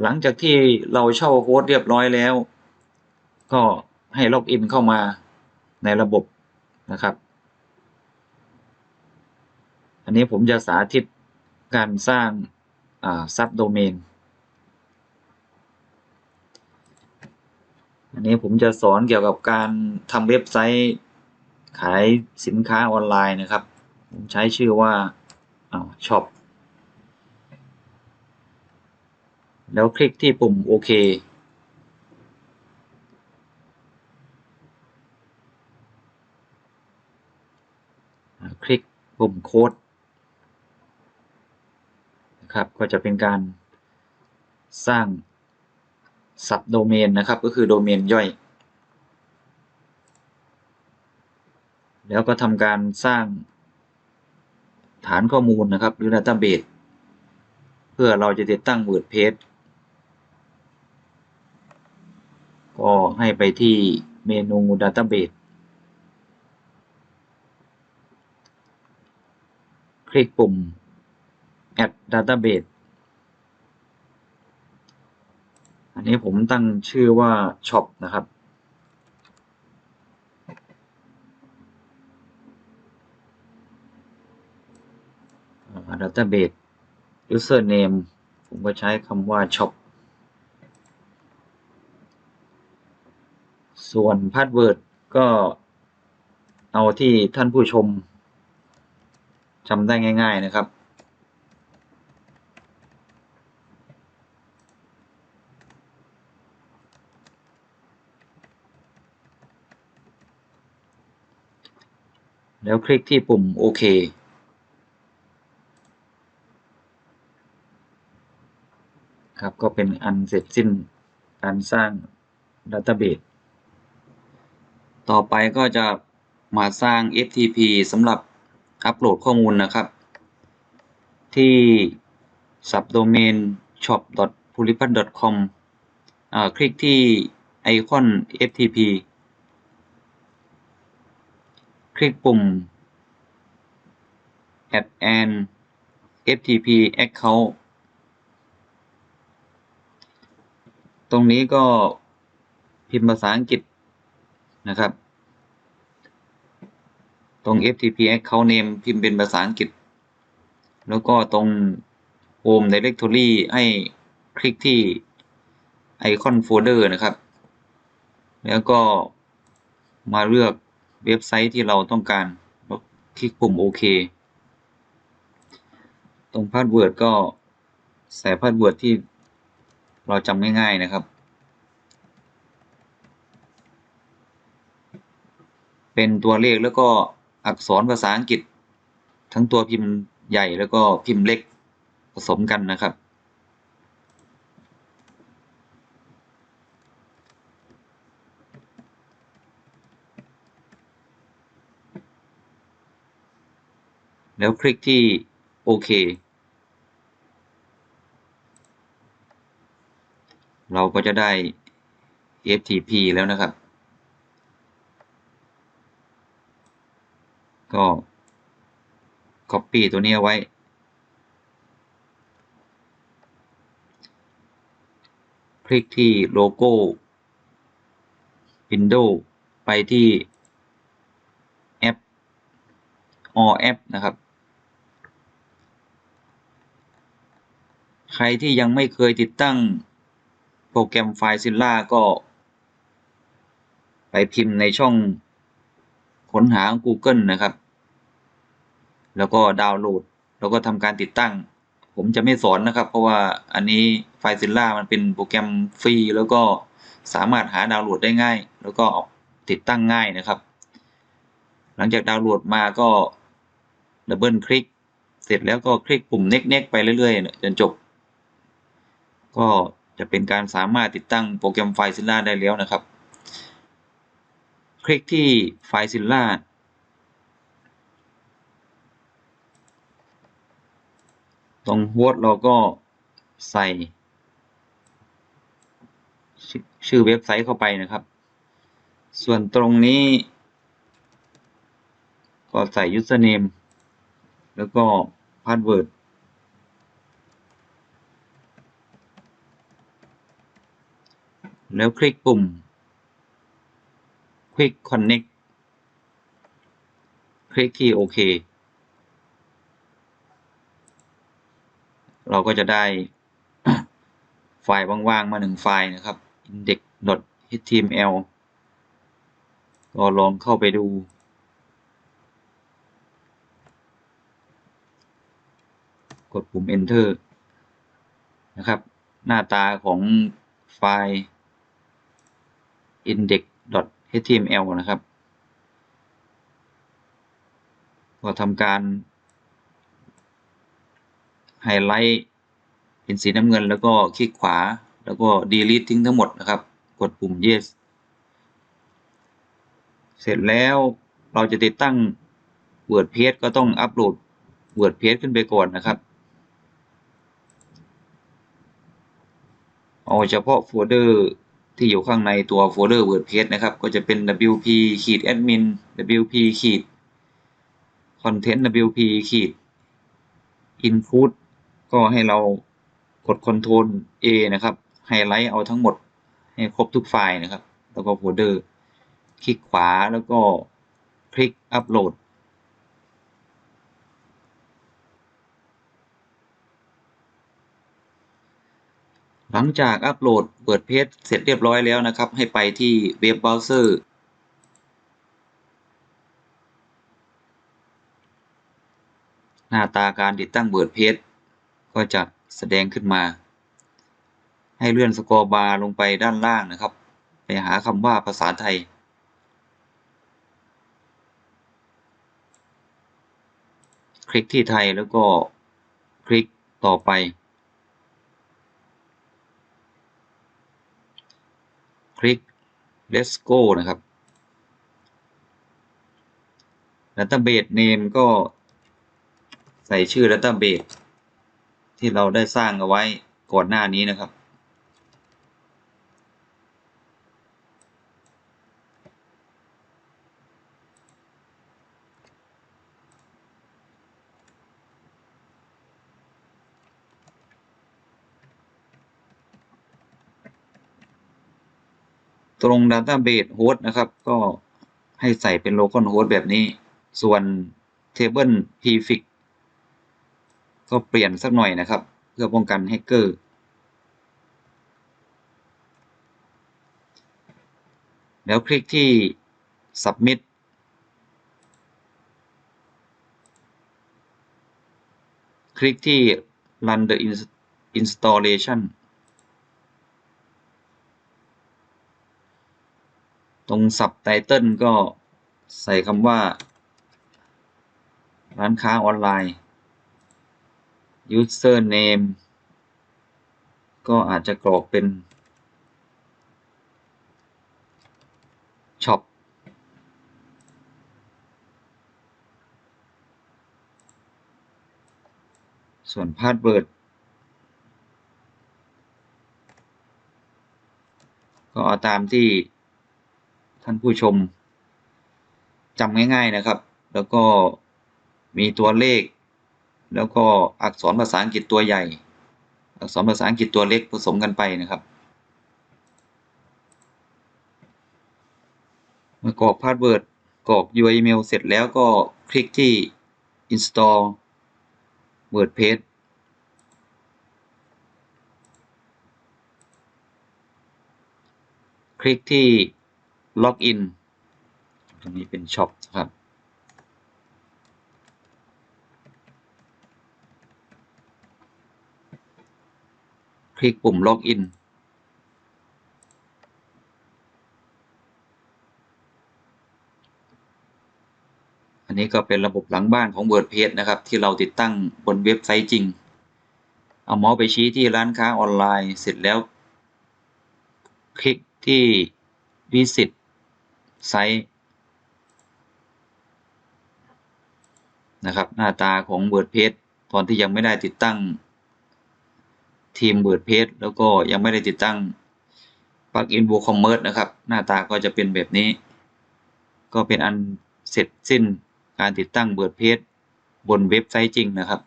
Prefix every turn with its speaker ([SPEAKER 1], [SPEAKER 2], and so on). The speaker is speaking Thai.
[SPEAKER 1] หลังจากที่เราเช่าโฮสต์เรียบร้อยแล้ว ก็ให้ล็อกอินเข้ามาในระบบนะครับ อันนี้ผมจะสาธิตการสร้างซับโดเมน อันนี้ผมจะสอนเกี่ยวกับการทำเว็บไซต์ขายสินค้าออนไลน์นะครับ ผมใช้ชื่อว่าช็อป แล้วคลิกที่ปุ่มโอเคคลิกปุ่มโค้ดนะครับก็จะเป็นการสร้างสับโดเมนนะครับ ก็คือโดเมนย่อย แล้วก็ทำการสร้างฐานข้อมูลนะครับ หรือ Database เพื่อเราจะติดตั้ง WordPress ก็ให้ไปที่เมนู Database คลิกปุ่ม Add Database อันนี้ผมตั้งชื่อว่า Shop นะครับ Database Username ผมก็ใช้คำว่า Shop ส่วน Password ก็เอาที่ท่านผู้ชมจำได้ง่าย ๆนะครับ แล้วคลิกที่ปุ่มโอเคครับก็เป็นอันเสร็จสิ้นการสร้าง Database ต่อ ต่อไปก็จะมาสร้าง FTP สำหรับอัปโหลดข้อมูลนะครับ ที่ subdomain shop p u l i p a t com คลิกที่ไอคอน FTP คลิกปุ่ม add an FTP account ตรงนี้ก็พิมพ์ภาษาอังกฤษนะครับ ตรง FTP account name พิมพ์เป็นภาษาอังกฤษ แล้วก็ตรง home directory ให้คลิกที่ไอคอนโฟลเดอร์นะครับ แล้วก็มาเลือกเว็บไซต์ที่เราต้องการแล้วคลิกปุ่มโอเค ตรงพาสเวิร์ดก็ใส่พาสเวิร์ดที่เราจำง่ายๆนะครับ เป็นตัวเลขแล้วก็ อักษรภาษาอังกฤษ ทั้งตัวพิมพ์ใหญ่แล้วก็พิมพ์เล็กผสมกันนะครับ แล้วคลิกที่โอเค เราก็จะได้ FTP แล้วนะครับ ก็ Copy ตัวนี้ไว้ คลิกที่โลโก้ Windows ไปที่แอป All App นะครับ ใครที่ยังไม่เคยติดตั้งโปรแกรม FileZilla ก็ ไปพิมพ์ในช่องค้นหา Google นะครับ แล้วก็ดาวน์โหลด แล้วก็ทำการติดตั้ง ผมจะไม่สอนนะครับ เพราะว่าอันนี้ FileZilla มันเป็นโปรแกรมฟรีแล้วก็สามารถหาดาวน์โหลดได้ง่าย แล้วก็ติดตั้งง่ายนะครับ หลังจากดาวน์โหลดมาก็ดับเบิลคลิกเสร็จแล้วก็คลิกปุ่ม next next ไปเรื่อยๆจนจบ ก็จะเป็นการสามารถติดตั้งโปรแกรม FileZilla ได้แล้วนะครับ คลิกที่ FileZilla ตรงโฮสต์เราก็ใส่ชชื่อเว็บไซต์เข้าไปนะครับ ส่วนตรงนี้ ก็ใส่ username แล้วก็ password แล้วคลิกปุ่ม Quick Connect คลิกที่โอเค เราก็จะได้ไฟล์ว่างๆ มาหนึ่งไฟล์นะครับ index.html ก็ลองเข้าไปดู กดปุ่ม enter นะครับ หน้าตาของไฟล์ index.html นะครับ ก็ทำการ ไฮไลท์เป็นสีน้ำเงิน แล้วก็คลิกขวา แล้วก็ delete ทิ้งทั้งหมดนะครับ กดปุ่ม yes เสร็จแล้วเราจะติดตั้ง WordPress ก็ต้องอัปโหลด WordPress ขึ้นไปก่อนนะครับ เอาเฉพาะโฟลเดอร์ที่อยู่ข้างในตัวโฟลเดอร์ WordPress นะครับ ก็จะเป็น wp admin wp content wp include ก็ให้เรากด Ctrl A นะครับ ไฮไลท์เอาทั้งหมดให้ครบทุกไฟล์นะครับ แล้วก็โฟลเดอร์ คลิกขวาแล้วก็คลิกอัปโหลด หลังจากอัปโหลดเปิดเพจเสร็จเรียบร้อยแล้วนะครับ ให้ไปที่เว็บเบราว์เซอร์หน้าตาการติดตั้งเบิร์ดเพจ ก็จะแสดงขึ้นมา ให้เลื่อนสกอร์บาร์ลงไปด้านล่างนะครับ ไปหาคำว่าภาษาไทย คลิกที่ไทยแล้วก็คลิกต่อไป คลิก let's go นะครับ database name ก็ใส่ชื่อ database ที่เราได้สร้างเอาไว้ก่อนหน้านี้นะครับ ตรง Database Host นะครับ ก็ให้ใส่เป็น localhost แบบนี้ ส่วน Table Prefix ก็เปลี่ยนสักหน่อยนะครับ เพื่อป้องกันแฮกเกอร์ แล้วคลิกที่ Submit คลิกที่ Run the installation ตรง Subtitle ก็ใส่คำว่า ร้านค้าออนไลน์ username ก็อาจจะกรอกเป็น shop ส่วน password ก็เอาตามที่ท่านผู้ชมจำง่ายๆนะครับ แล้วก็มีตัวเลข แล้วก็อักษรภาษาอังกฤษตัวใหญ่ อักษรภาษาอังกฤษตัวเล็กผสมกันไปนะครับมื่อกรอกพาสเวิร์ดกรอก URL เสร็จแล้วก็คลิกที่ install WordPress คลิกที่ Login ตรงนี้เป็นช็อปครับ ลิกปุ่ม Login อันนี้ก็เป็นระบบหลังบ้านของ WordPress นะครับ ที่เราติดตั้งบนเว็บไซต์จริง เอาเมาส์ไปชี้ที่ร้านค้าออนไลน์ เสร็จแล้ว คลิกที่ Visit ไซต์นะครับ หน้าตาของ WordPress ตอนที่ยังไม่ได้ติดตั้ง ทีม WordPress แล้วก็ยังไม่ได้ติดตั้งปลั๊กอิน WooCommerce นะครับ หน้าตาก็จะเป็นแบบนี้ ก็เป็นอันเสร็จสิ้นการติดตั้ง WordPress บนเว็บไซต์จริงนะครับ